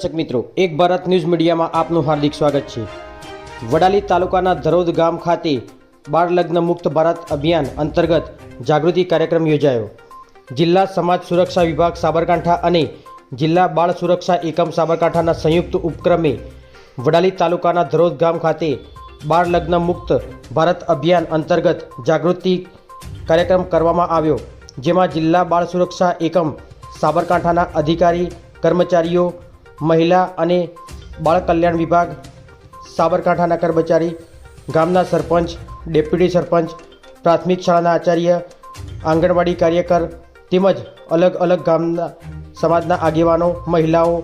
દર્શક મિત્રો, એક ભારત ન્યૂઝ મીડિયામાં આપનું હાર્દિક સ્વાગત છે. વડાલી તાલુકાના ધરોદ ગામ ખાતે બાળ લગ્ન મુક્ત ભારત અભિયાન અંતર્ગત જાગૃતિ કાર્યક્રમ યોજાયો. જિલ્લા સમાજ સુરક્ષા વિભાગ સાબરકાંઠા અને જિલ્લા બાળ સુરક્ષા એકમ સાબરકાંઠાના સંયુક્ત ઉપક્રમે વડાલી તાલુકાના ધરોદ ગામ ખાતે બાળ લગ્ન મુક્ત ભારત અભિયાન અંતર્ગત જાગૃતિ કાર્યક્રમ કરવામાં આવ્યો, જેમાં જિલ્લા બાળ સુરક્ષા એકમ સાબરકાંઠાના અધિકારી, કર્મચારીઓ મહિલા અને બાળ કલ્યાણ વિભાગ સાબરકાંઠાના કર્મચારી ગામના સરપંચ, ડેપ્યુટી સરપંચ, પ્રાથમિક શાળાના આચાર્ય, આંગણવાડી કાર્યકર તેમજ અલગ અલગ ગામના સમાજના આગેવાનો, મહિલાઓ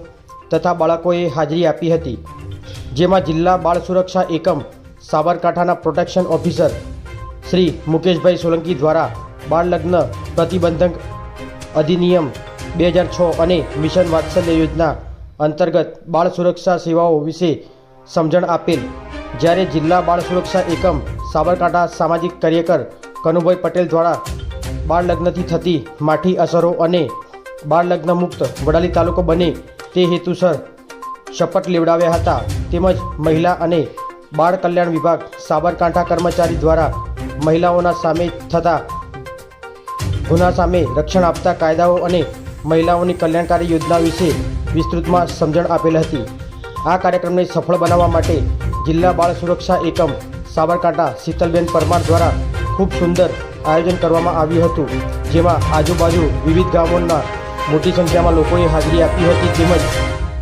તથા બાળકોએ હાજરી આપી હતી. જેમાં જિલ્લા બાળ સુરક્ષા એકમ સાબરકાંઠાના પ્રોટેક્શન ઓફિસર શ્રી મુકેશભાઈ સોલંકી દ્વારા બાળ લગ્ન પ્રતિબંધક અધિનિયમ બે હજાર છ અને મિશન વાત્સલ્ય યોજના અંતર્ગત બાળ સુરક્ષા સેવાઓ વિશે સમજણ આપેલ. જ્યારે જિલ્લા બાળ સુરક્ષા એકમ સાબરકાંઠા સામાજિક કાર્યકર કનુભાઈ પટેલ દ્વારા બાળ લગ્નથી થતી માઠી અસરો અને બાળ લગ્ન મુક્ત વડાલી તાલુકો બને તે હેતુસર શપથ લેવડાવ્યા હતા. તેમજ મહિલા અને બાળ કલ્યાણ વિભાગ સાબરકાંઠા કર્મચારી દ્વારા મહિલાઓના સામે થતા ગુના સામે રક્ષણ આપતા કાયદાઓ અને મહિલાઓની કલ્યાણકારી યોજના વિશે વિસ્તૃતમાં સમજણ આપેલ હતી. આ કાર્યક્રમને સફળ બનાવવા માટે જિલ્લા બાળ સુરક્ષા એકમ સાબરકાંઠા શીતલબેન પરમાર દ્વારા ખૂબ સુંદર આયોજન કરવામાં આવ્યું હતું, જેમાં આજુબાજુ વિવિધ ગામોના મોટી સંખ્યામાં લોકોએ હાજરી આપી હતી તેમજ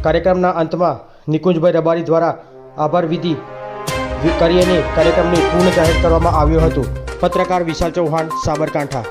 કાર્યક્રમના અંતમાં નિકુંજભાઈ રબારી દ્વારા આભાર વિધિ કરીને કાર્યક્રમને પૂર્ણ જાહેર કરવામાં આવ્યો હતો. પત્રકાર વિશાલ ચૌહાણ, સાબરકાંઠા.